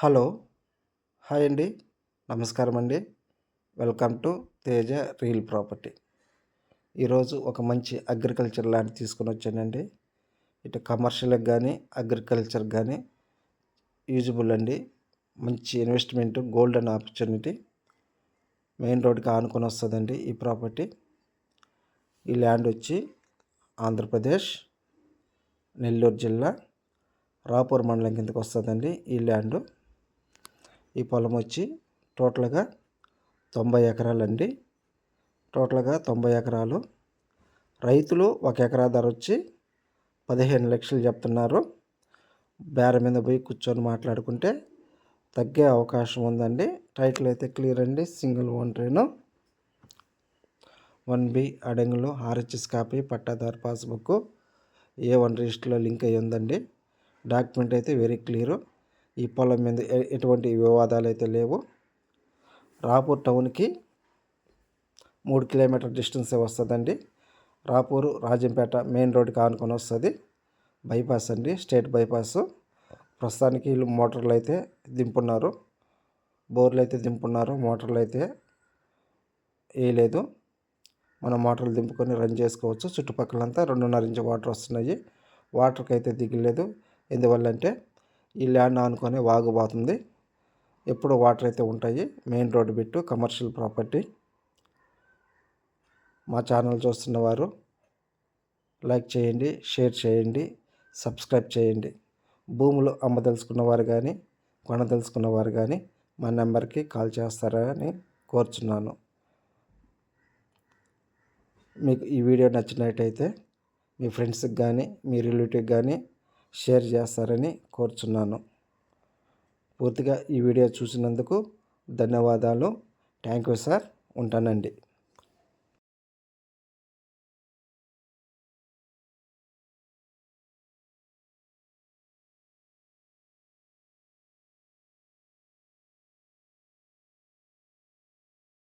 Hello hi అండి. నమస్కారం అండి. Welcome to Teja real property. ఈరోజు ఒక మంచి అగ్రికల్చర్ ల్యాండ్ తీసుకొని వచ్చానండి. ఇటు కమర్షియల్కి కానీ అగ్రికల్చర్ కానీ యూజబుల్ అండి. మంచి ఇన్వెస్ట్మెంట్ గోల్డెన్ ఆపర్చునిటీ మెయిన్ రోడ్కి ఆనుకొని వస్తుందండి ఈ ప్రాపర్టీ. ఈ ల్యాండ్ వచ్చి ఆంధ్రప్రదేశ్ నెల్లూరు జిల్లా రాపూర్ మండలం కిందకి వస్తుందండి ఈ ల్యాండ్. ఈ పొలం వచ్చి టోటల్గా తొంభై ఎకరాలండి. టోటల్గా తొంభై ఎకరాలు. రైతులు ఒక ఎకరా ధర వచ్చి పదిహేను లక్షలు చెప్తున్నారు. బేర మీద పోయి కూర్చొని మాట్లాడుకుంటే తగ్గే అవకాశం ఉందండి. టైటిల్ అయితే క్లియర్ అండి. సింగిల్ వన్ ట్రైను. వన్ బి అడంగులు ఆర్హెచ్ఎస్ కాపీ పట్టాదారు పాస్బుక్ ఏ వన్ రిజిస్టర్లో లింక్ అయ్యి ఉందండి. డాక్యుమెంట్ అయితే వెరీ క్లియరు. ఈ పొలం మీద ఎటువంటి వివాదాలు అయితే లేవు. రాపూర్ టౌన్కి మూడు కిలోమీటర్ డిస్టెన్సే వస్తుందండి. రాపూరు రాజంపేట మెయిన్ రోడ్కి ఆనుకొని వస్తుంది. బైపాస్ అండి స్టేట్ బైపాస్. ప్రస్తుతానికి వీళ్ళు మోటార్లు అయితే దింపున్నారు. బోర్లు అయితే దింపున్నారు మోటార్లు అయితే వేయలేదు మనం మోటార్లు దింపుకొని రన్ చేసుకోవచ్చు. చుట్టుపక్కలంతా రెండున్నర ఇంచు వాటర్ వస్తున్నాయి. వాటర్కి అయితే దిగలేదు. ఎందువల్ల అంటే ఈ ల్యాండ్ ఆనుకొని వాగు పోతుంది ఎప్పుడు వాటర్ అయితే ఉంటాయి main road bit commercial property. మా ఛానల్ చూస్తున్న వారు లైక్ చేయండి షేర్ చేయండి సబ్స్క్రైబ్ చేయండి. భూములు అమ్మదలుచుకున్నవారు కానీ కొనదలుచుకున్న వారు కానీ మా నెంబర్కి కాల్ చేస్తారని కోరుచున్నాను. మీకు ఈ వీడియో నచ్చినట్టయితే మీ ఫ్రెండ్స్కి కానీ మీ రిలేటివ్కి కానీ షేర్ చేస్తారని కోరుచున్నాను. పూర్తిగా ఈ వీడియో చూసినందుకు ధన్యవాదాలు. Thank you sir. ఉంటానండి.